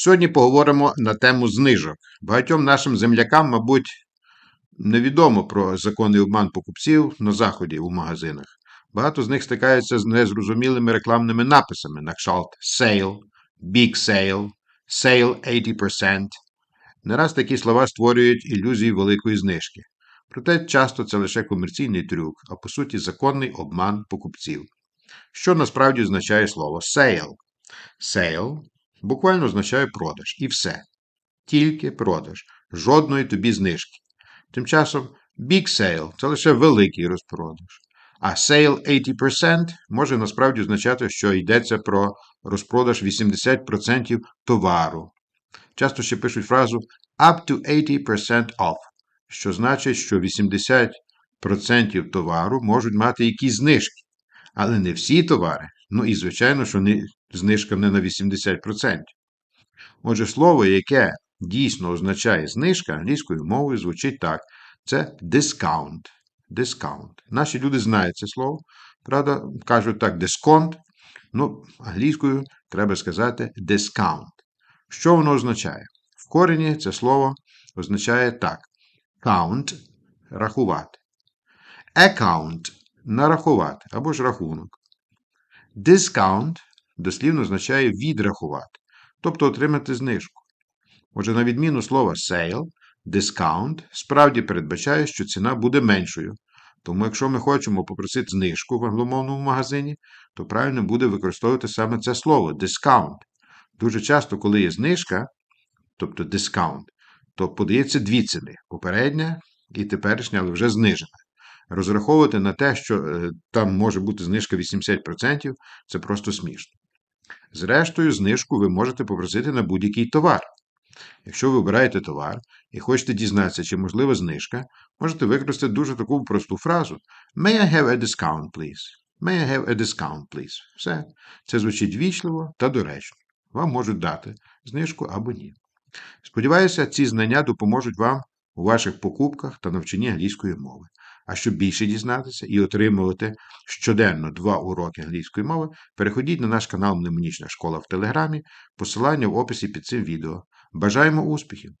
Сьогодні поговоримо на тему знижок. Багатьом нашим землякам, мабуть, невідомо про законний обман покупців на заході у магазинах. Багато з них стикаються з незрозумілими рекламними написами на кшталт Sale, Big Sale, Sale 80%. Не раз такі слова створюють ілюзії великої знижки. Проте часто це лише комерційний трюк, а по суті законний обман покупців. Що насправді означає слово sale? Sale буквально означає продаж і все. Тільки продаж, жодної тобі знижки. Тим часом big sale – це лише великий розпродаж. А sale 80% може насправді означати, що йдеться про розпродаж 80% товару. Часто ще пишуть фразу up to 80% off, що значить, що 80% товару можуть мати якісь знижки. Але не всі товари. Ну і, звичайно, що не, знижка не на 80%. Отже, слово, яке дійсно означає знижка, англійською мовою звучить так: це discount. Discount. Наші люди знають це слово. Правда, кажуть так, дисконт. Ну, англійською треба сказати discount. Що воно означає? В корені це слово означає так: count рахувати. Account нарахувати або ж рахунок. Discount дослівно означає відрахувати, тобто отримати знижку. Отже, на відміну слова sale, discount справді передбачає, що ціна буде меншою. Тому, якщо ми хочемо попросити знижку в англомовному магазині, то правильно буде використовувати саме це слово discount. Дуже часто, коли є знижка, тобто discount, то подається дві ціни: попередня і теперішня, але вже знижена. Розраховувати на те, що е, там може бути знижка 80%, це просто смішно. Зрештою, знижку ви можете попросити на будь-який товар. Якщо ви обираєте товар і хочете дізнатися, чи можлива знижка, можете використати дуже таку просту фразу May I have a discount, please? May I have a discount, please? Все. Це звучить вічливо та доречно. Вам можуть дати знижку або ні. Сподіваюся, ці знання допоможуть вам у ваших покупках та навчанні англійської мови. А щоб більше дізнатися і отримувати щоденно два уроки англійської мови, переходіть на наш канал Мнемонічна школа в Телеграмі, посилання в описі під цим відео. Бажаємо успіхів!